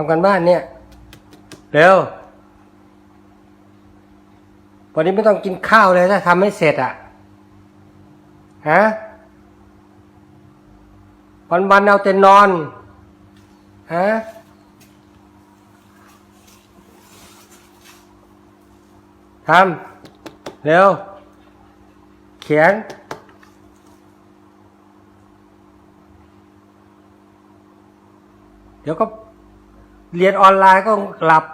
ทำกันบ้านเนี่ย เร็ว วันนี้ไม่ต้องกินข้าวเลยถ้าทำไม่เสร็จอะ ฮะ วันวันๆเอาแต่นอน ฮะ ทำ เร็ว เขียนเดี๋ยวก็ เรียนออนไลน์ก็หลับ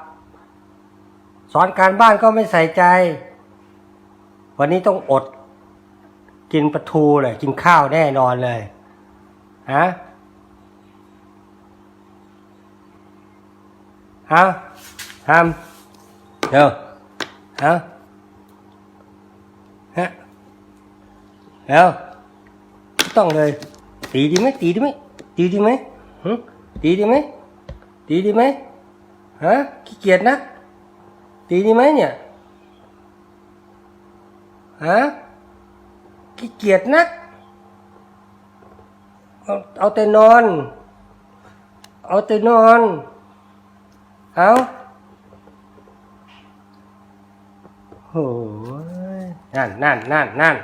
สอนการบ้านก็ไม่ใส่ใจ วันนี้ต้องอด กินปลาทูเลยกินข้าวแน่นอนเลยฮะฮะทำเดี๋ยวฮะฮะแล้วต้องเลย ตีดีไหมตีดีไหมตีดีไหมหึตีดีไหม ตีดีไหมฮะขี้เกียจนะตีดีไหมเนี่ยฮะขี้เกียจนักเอาเอาแต่นอน เอาแต่นอน เอาโหยนั่นนั่นนั่นนั่น